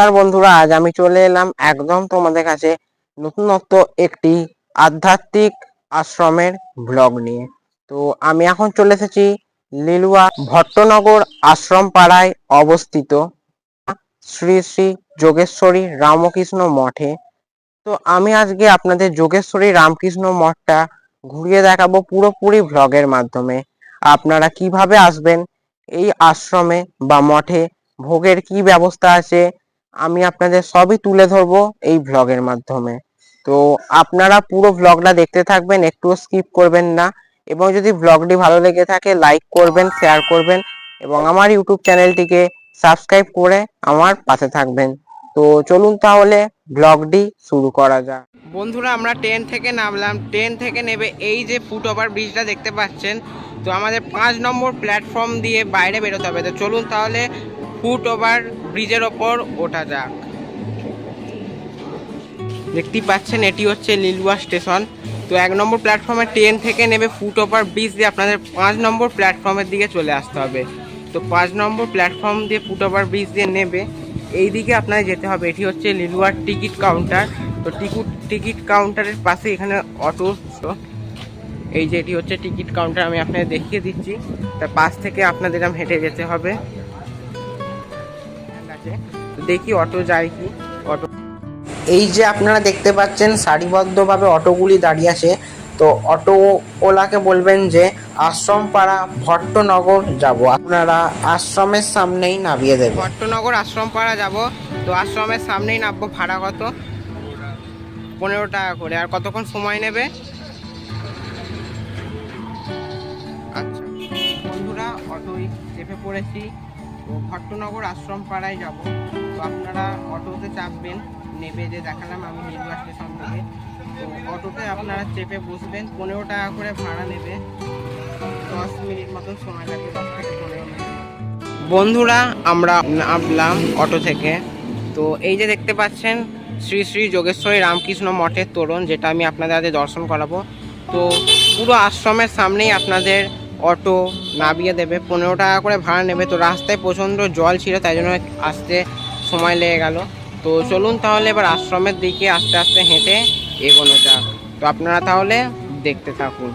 নমস্কার বন্ধুরা, আজ আমি চলে এলাম একদম তোমাদের কাছে নতুনত্ব একটি আধ্যাত্মিক আশ্রমের ব্লগ নিয়ে। তো আমি এখন চলে এসেছি লিলুয়া ভট্টনগর আশ্রম পাড়ায় অবস্থিত শ্রী শ্রী যোগেশ্বরী রামকৃষ্ণ মঠে। তো আমি আজকে আপনাদের যোগেশ্বরী রামকৃষ্ণ মঠটা ঘুরিয়ে দেখাবো পুরোপুরি ভ্লগের মাধ্যমে। আপনারা কীভাবে আসবেন এই আশ্রমে বা মঠে, ভোগের কি ব্যবস্থা আছে আমি আপনাদের সবই তুলে ধরবো এই ভ্লগের মাধ্যমে। তো আপনারা পুরো ভ্লগটা দেখতে থাকবেন, একটু স্কিপ করবেন না। এবং যদি ভ্লগটি ভালো লেগে থাকে লাইক করবেন শেয়ার করবেন এবং আমার ইউটিউব চ্যানেলটিকে সাবস্ক্রাইব করে আমার পাশে থাকবেন। তো চলুন তাহলে ব্লগটি শুরু করা যাক। বন্ধুরা, আমরা ট্রেন থেকে নামলাম। ট্রেন থেকে নেবে এই যে ফুট ওভার ব্রিজটা দেখতে পাচ্ছেন। তো আমাদের পাঁচ নম্বর প্ল্যাটফর্ম দিয়ে বাইরে বেরোতে হবে। তো চলুন তাহলে ফুট ওভার ব্রিজের ওপর ওঠা যাক। দেখতেই পাচ্ছেন, এটি হচ্ছে লিলুয়া স্টেশন। তো এক নম্বর প্ল্যাটফর্মে ট্রেন থেকে নেবে ফুট ওভার ব্রিজ দিয়ে আপনাদের পাঁচ নম্বর প্ল্যাটফর্মের দিকে চলে আসতে হবে। তো পাঁচ নম্বর প্ল্যাটফর্ম দিয়ে ফুট ওভার ব্রিজ দিয়ে নেবে এই দিকে আপনাদের যেতে হবে। এটি হচ্ছে লিলুয়ার টিকিট কাউন্টার। তো টিকিট টিকিট কাউন্টারের পাশে এখানে অটো এই যে এটি হচ্ছে টিকিট কাউন্টার, আমি আপনাদের দেখিয়ে দিচ্ছি। তার পাশ থেকে আপনাদের হেঁটে যেতে হবে। দেখি অটো যায় কি। অটো এই যে আপনারা দেখতে পাচ্ছেন সারিবদ্ধভাবে অটোগুলি দাঁড়িয়ে আছে। তো অটো ওলাকে বলবেন যে আশ্রম পাড়া ভট্টনগর যাব। আপনারা আশ্রমের সামনেই নামিয়ে দেবে ভট্টনগর আশ্রম পাড়া যাব। তো আশ্রমের সামনেই নামবো ভাড়া কত পনেরো টাকা করে। আর কতক্ষণ সময় নেবে? আচ্ছা বন্ধুরা অটোয় চেপে পড়েছি। তো ভট্টনগর আশ্রম পাড়ায় যাব। আপনারা অটোতে চাপবেন, নেবে যে দেখালাম আমি রেলওয়ে স্টেশন থেকে তো অটোতে আপনারা চেপে বসবেন, পনেরো টাকা করে ভাড়া নেবে। দশ মিনিট মতন সময় লাগবে দশ থেকে পনেরো মিনিট। বন্ধুরা, আমরা নামলাম অটো থেকে। তো এই যে দেখতে পাচ্ছেন, শ্রী শ্রী যোগেশ্বরী রামকৃষ্ণ মঠের তোরণ, যেটা আমি আপনাদের আগে দর্শন করাবো। তো পুরো আশ্রমের সামনেই আপনাদের অটো নামিয়ে দেবে, পনেরো টাকা করে ভাড়া নেবে। তো রাস্তায় প্রচণ্ড জল ছিল, তাই জন্য আসতে সময় লেগে গেল। তো চলুন তাহলে এবার আশ্রমের দিকে আস্তে আস্তে হেঁটে এগোনো যাক। তো আপনারা তাহলে দেখতে থাকুন।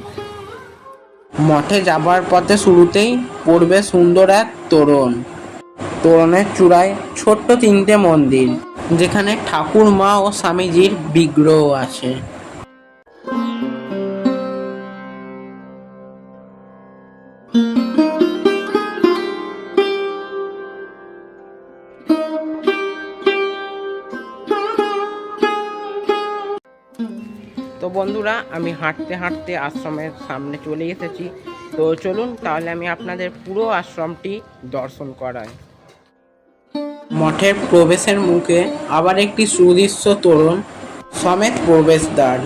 মঠে যাবার পথে শুরুতেই পড়বে সুন্দর এক তোরণ। তোরণের চূড়ায় ছোট্ট তিনটে মন্দির, যেখানে ঠাকুর, মা ও স্বামীজির বিগ্রহ আছে। তো বন্ধুরা, আমি হাঁটতে হাঁটতে আশ্রমের সামনে চলে এসেছি। তো চলুন তাহলে আমি আপনাদের পুরো আশ্রমটি দর্শন করাই। মঠের প্রবেশের মুখে আবার একটি সুদৃশ্য তোরণ সমেত প্রবেশদ্বার।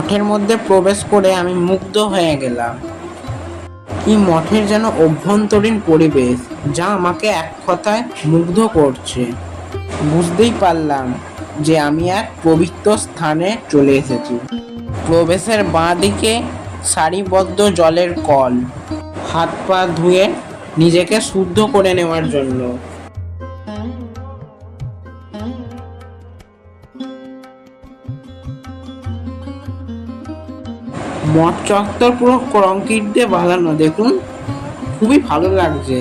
মঠের মধ্যে প্রবেশ করে আমি মুগ্ধ হয়ে গেলাম। কি মঠের যেন অভ্যন্তরীণ পরিবেশ, যা আমাকে এক কথায় মুগ্ধ করছে। বুঝতেই পারলাম যে আমি এক পবিত্র স্থানে চলে এসেছি। প্রবেশের বাঁ দিকে সারিবদ্ধ জলের কল, হাত পা ধুয়ে নিজেকে শুদ্ধ করে নেওয়ার জন্য। মঠ চত্বর পুরো কংক্রিট দিয়ে বাঁধানো, দেখুন। খুবই ভালো লাগছে।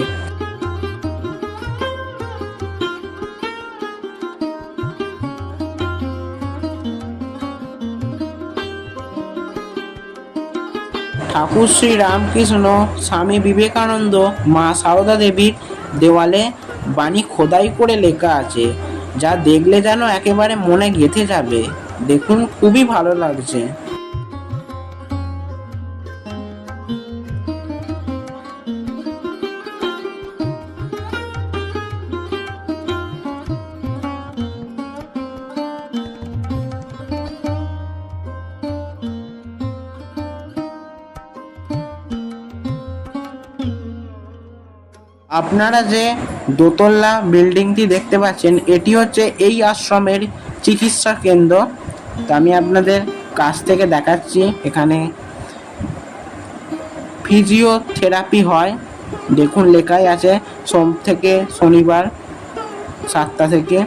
ঠাকুর শ্রী রামকৃষ্ণ, স্বামী বিবেকানন্দ, মা সারদা দেবীর দেওয়ালে বাণী খোদাই করে লেখা আছে। যা দেখলে যেন একেবারে মনে গেঁথে যাবে। দেখুন, খুবই ভালো লাগছে। আপনারা যে দোতলা বিল্ডিংটি দেখতে পাচ্ছেন, এটি হচ্ছে এই আশ্রমের চিকিৎসা কেন্দ্র। তো আমি আপনাদের কাছ থেকে দেখাচ্ছি, এখানে ফিজিওথেরাপি হয়। দেখুন, লেখাই আছে, সোম থেকে শনিবার সাতটা থেকে।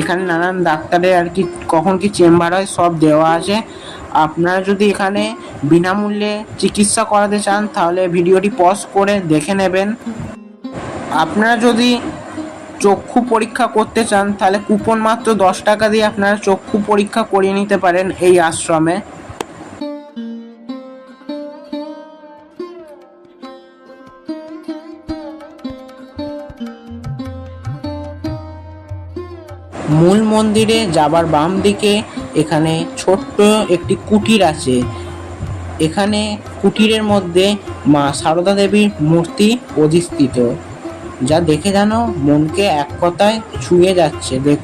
এখানে নানান ডাক্তারের আর কি, কখন কি চেম্বার হয়, সব দেওয়া আছে। আপনারা যদি এখানে বিনামূল্যে চিকিৎসা করাতে চান, তাহলে ভিডিওটি পজ করে দেখে নেবেন। আপনারা যদি চক্ষু পরীক্ষা করতে চান, তাহলে কুপন মাত্র দশ টাকা দিয়ে আপনারা চক্ষু পরীক্ষা করিয়ে নিতে পারেন এই আশ্রমে। মূল মন্দিরে যাবার বাম দিকে এখানে ছোট্ট একটি কুটির আছে। এখানে কুটিরের মধ্যে মা সারদা দেবীর মূর্তি অধিষ্ঠিত। যা দেখে যেন মনকে এক কথায় ছুঁয়ে যাচ্ছে, দেখ।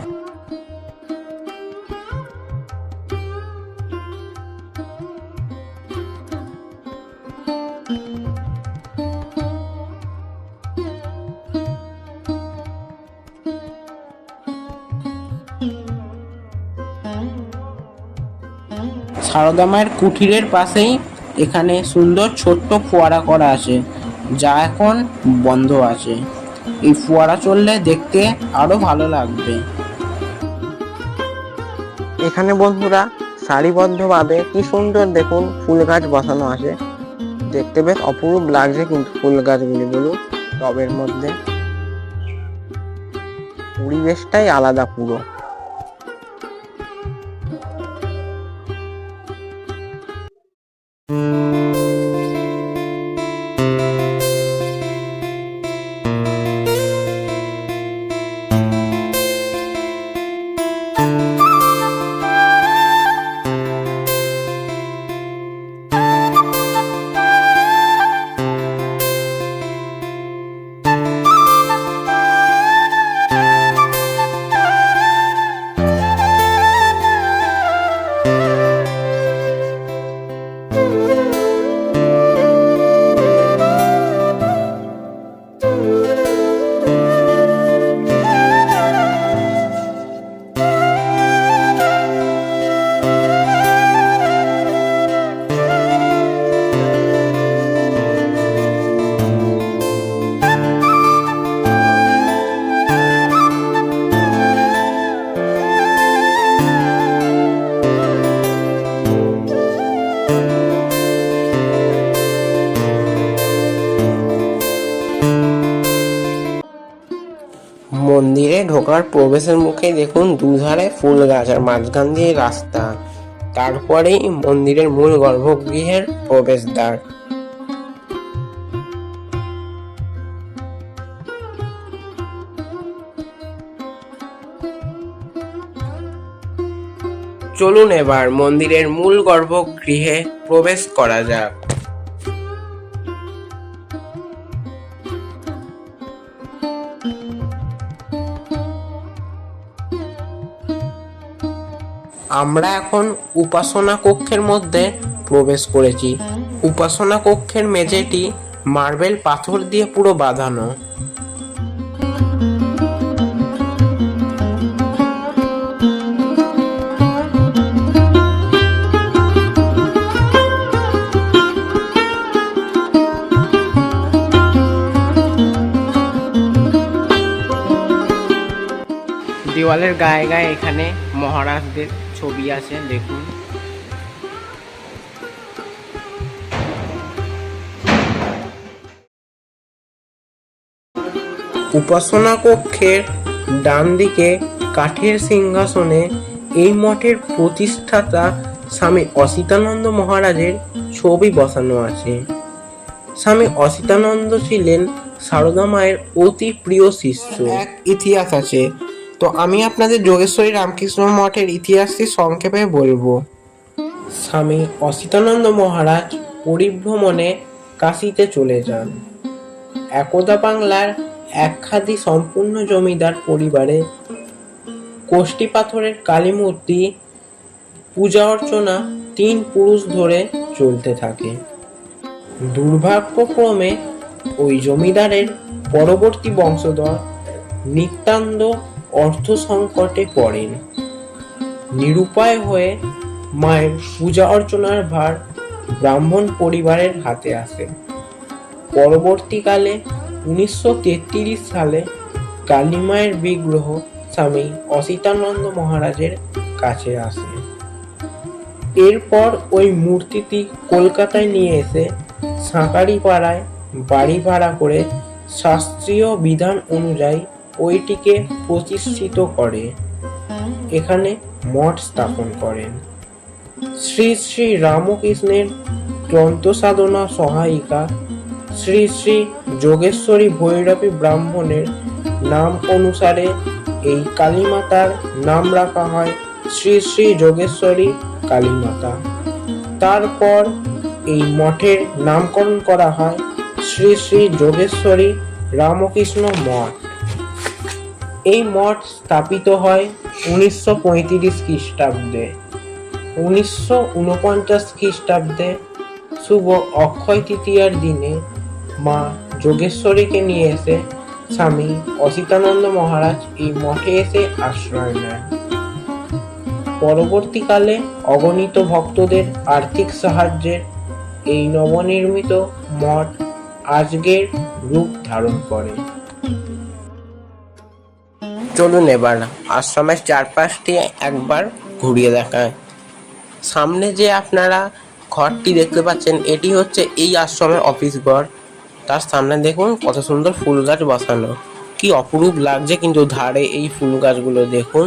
সারদা মায়ের কুঠিরের পাশেই এখানে সুন্দর ছোট্ট ফোয়ারা করা আছে, যা এখন বন্ধ আছে। এই ফোয়ারা চললে দেখতে আরও ভালো লাগবে। এখানে বন্ধুরা, সারিবদ্ধভাবে কি সুন্দর দেখুন ফুল গাছ বসানো আছে। দেখতে বেশ অপরূপ লাগছে কিন্তু ফুল গাছগুলি, বলুন। টবের মধ্যে। পরিবেশটাই আলাদা পুরো। ঢোকার প্রবেশের মুখে দেখুন দুধারে ফুল গাছ আর মাঝখান দিয়ে রাস্তা। তারপরেই মন্দিরের মূল গর্ভগৃহের প্রবেশদ্বার। চলুন এবার মন্দিরের মূল গর্ভগৃহে প্রবেশ করা যাক। আমরা এখন উপাসনা কক্ষের মধ্যে প্রবেশ করেছি। উপাসনা কক্ষের মেঝেটি মার্বেল পাথর দিয়ে পুরো বাঁধানো। দেওয়ালের গায়ে গায়ে এখানে মহারাজদের ছবি আছে, দেখুন। উপাসনা কক্ষের ডান দিকে কাঠের সিংহাসনে এই মঠের প্রতিষ্ঠাতা স্বামী অসিতানন্দ মহারাজের ছবি বসানো আছে। স্বামী অসিতানন্দ ছিলেন সারদা মায়ের অতি প্রিয় শিষ্য। এক ইতিহাস আছে তো আমি আপনাদের যোগেশ্বরী রামকৃষ্ণ মঠের ইতিহাসটি সংক্ষেপে বলব। স্বামী অসিতানন্দ মহারাজ পরিভ্রমণে কাশিতে চলে যান। একদা বাংলার একখাদি সম্পূর্ণ জমিদার পরিবারে কোষ্টি পাথরের কালী মূর্তি, পূজা অর্চনা তিন পুরুষ ধরে চলতে থাকে। দুর্ভাগ্যক্রমে ওই জমিদারের পরবর্তী বংশধর নিত্যান্ত অর্থ সংকটে পড়েন। নিরুপায় হয়ে মায়ের পূজা অর্চনার ভার ব্রাহ্মণ পরিবারের হাতে আসে। পরবর্তীকালে উনিশশো তেত্রিশ সালে কালীমায়ের বিগ্রহ স্বামী অসিতানন্দ মহারাজের কাছে আসে। এরপর ওই মূর্তিটি কলকাতায় নিয়ে এসে সাঁকারিপাড়ায় বাড়ি ভাড়া করে শাস্ত্রীয় বিধান অনুযায়ী ওইটিকে প্রতিষ্ঠিত করে। এখানে মঠ স্থাপন করেন। শ্রী শ্রী রামকৃষ্ণের গ্রন্থ সাধনা সহায়িকা শ্রী শ্রী যোগেশ্বরী ভৈরবী ব্রাহ্মণের নাম অনুসারে এই কালীমাতার নাম রাখা হয় শ্রী শ্রী যোগেশ্বরী কালীমাতা। তারপর এই মঠের নামকরণ করা হয় শ্রী শ্রী যোগেশ্বরী রামকৃষ্ণ মঠ। এই মঠ স্থাপিত হয় উনিশশো পঁয়ত্রিশ খ্রিস্টাব্দে। উনিশশো উনপঞ্চাশ খ্রিস্টাব্দে শুভ অক্ষয় তৃতীয়ার দিনে মা যোগেশ্বরীকে নিয়ে এসে স্বামী অসিতানন্দ মহারাজ এই মঠে এসে আশ্রয় নেন। পরবর্তীকালে অগণিত ভক্তদের আর্থিক সাহায্যের এই নবনির্মিত মঠ আজকের রূপ ধারণ করে। চলুন এবার আশ্রমের চারপাশটি একবার ঘুরিয়ে দেখায় সামনে যে আপনারা ঘরটি দেখতে পাচ্ছেন, এটি হচ্ছে এই আশ্রমের অফিস ঘর। তার সামনে দেখুন কত সুন্দর ফুল গাছ বসানো। কি অপরূপ লাগছে কিন্তু ধারে এই ফুল গাছগুলো, দেখুন।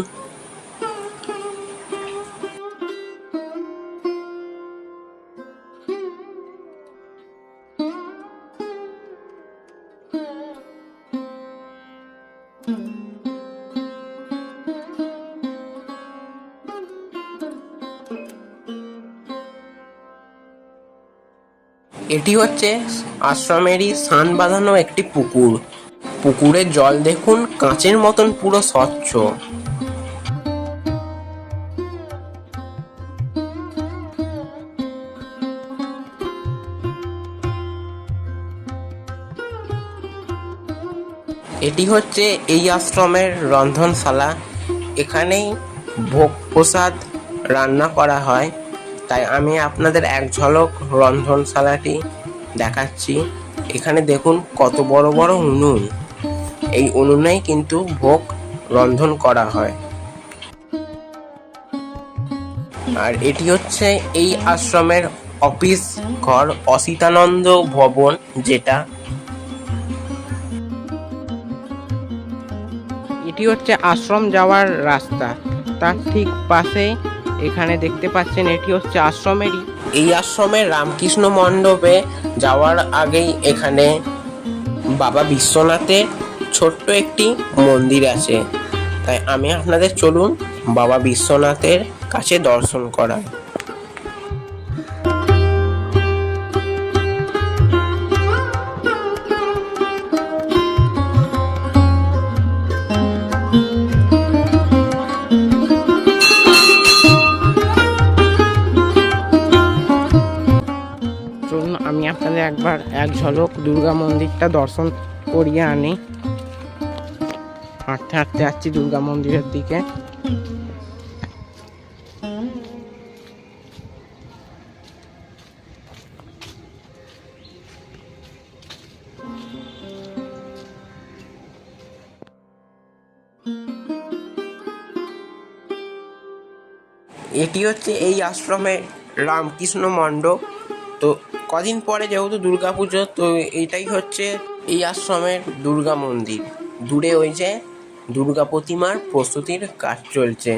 এটি হচ্ছে আশ্রমেরই সান বাঁধানো একটি পুকুর। পুকুরের জল দেখুন, কাঁচের মতন পুরো স্বচ্ছ। এটি হচ্ছে এই আশ্রমের রন্ধনশালা। এখানেই ভোগ প্রসাদ রান্না করা হয়। তাই আমি আপনাদের এক ঝলক রন্ধনশালাটি দেখাচ্ছি। এখানে দেখুন কত বড় বড় উনুন। এই উনুনেই কিন্তু ভোগ রন্ধন করা হয়। আর এটি হচ্ছে এই আশ্রমের অফিস ঘর অসিতানন্দ ভবন যেটা। এটি হচ্ছে আশ্রম যাওয়ার রাস্তা। তার ঠিক পাশে এখানে দেখতে পাচ্ছেন এটি হচ্ছে আশ্রমেরই। এই আশ্রমের রামকৃষ্ণ মণ্ডপে যাওয়ার আগেই এখানে বাবা বিশ্বনাথের ছোট্ট একটি মন্দির আছে। তাই আমি আপনাদের চলুন বাবা বিশ্বনাথের কাছে দর্শন করা চলুন আমি আপনাদের একবার এক ঝলক দুর্গা মন্দিরটা দর্শন করিয়ে আনি। হাঁটতে হাঁটতে যাচ্ছি দুর্গা মন্দিরের দিকে। এটি হচ্ছে এই আশ্রমের রামকৃষ্ণ মণ্ডপ। তো কদিন পরে যেহেতু দুর্গা পুজো তো এইটাই হচ্ছে এই আশ্রমের দুর্গা মন্দির। দূরে ওই যে দুর্গা প্রতিমার প্রস্তুতির কাজ চলছে।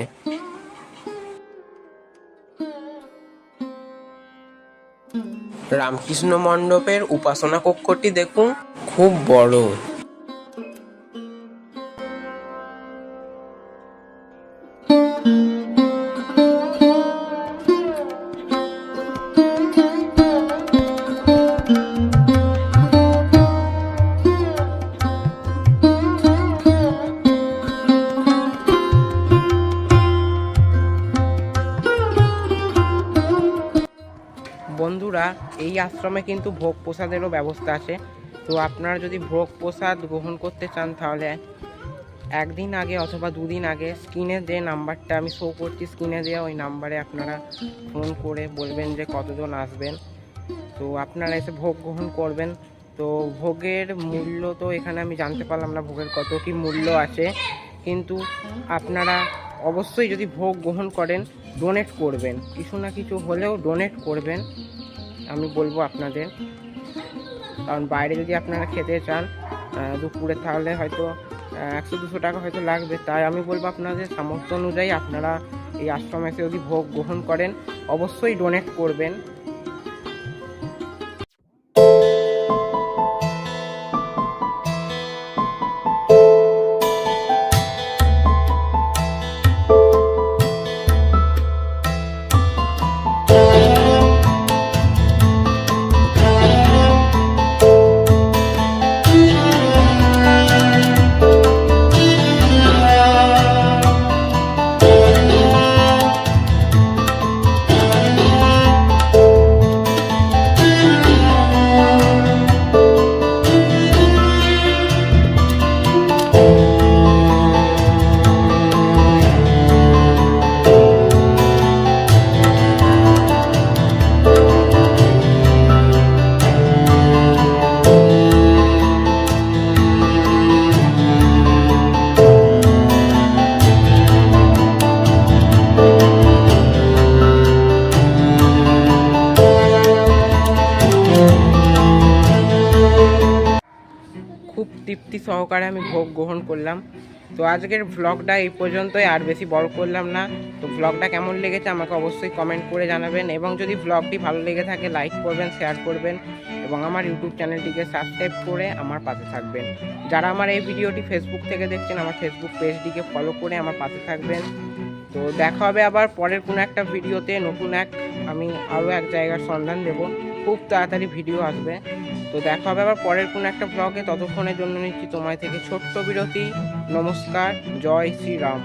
রামকৃষ্ণ মণ্ডপের উপাসনা কক্ষটি দেখুন, খুব বড়। বন্ধুরা, এই আশ্রমে কিন্তু ভোগ প্রসাদেরও ব্যবস্থা আছে। তো আপনারা যদি ভোগ প্রসাদ গ্রহণ করতে চান তাহলে একদিন আগে অথবা দুদিন আগে স্ক্রিনে যে নাম্বারটা আমি শো করছি স্ক্রিনে দেওয়া ওই নাম্বারে আপনারা ফোন করে বলবেন যে কতজন আসবেন। তো আপনারা এসে ভোগ গ্রহণ করবেন। তো ভোগের মূল্য তো এখানে আমি জানতে পারলাম না, ভোগের কত কি মূল্য আছে। কিন্তু আপনারা অবশ্যই যদি ভোগ গ্রহণ করেন ডোনেট করবেন। কিছু না কিছু হলেও ডোনেট করবেন। আমি বলব আপনাদের। কারণ বাইরে যদি আপনারা খেতে চান দুপুরে তাহলে হয়তো একশো, দুশো টাকা হয়তো লাগবে। তাই আমি বলব আপনাদের সামর্থ্য অনুযায়ী আপনারা এই আশ্রমে যদি ভোগ গ্রহণ করেন, অবশ্যই ডোনেট করবেন। তৃপ্তি সহকারে আমি ভোগ গ্রহণ করলাম। তো আজকের ভ্লগটা এই পর্যন্তই, আর বেশি বড় করলাম না। তো ভ্লগটা কেমন লেগেছে আমাকে অবশ্যই কমেন্ট করে জানাবেন, এবং যদি ভ্লগটি ভালো লেগে থাকে লাইক করবেন শেয়ার করবেন, এবং আমার ইউটিউব চ্যানেলটিকে সাবস্ক্রাইব করে আমার পাশে থাকবেন। যারা আমার এই ভিডিওটি ফেসবুক থেকে দেখছেন, আমার ফেসবুক পেজটিকে ফলো করে আমার পাশে থাকবেন। তো দেখা হবে আবার পরের কোনো একটা ভিডিওতে, নতুন এক, আমি আরও এক জায়গার সন্ধান দেব। খুব তাড়াতাড়ি ভিডিও আসবে। তো দেখা হবে আবার পরের কোনো একটা ব্লগে ততক্ষণের জন্য নিচ্ছি তোমায় থেকে ছোট্ট বিরতি। নমস্কার, জয় শ্রী রাম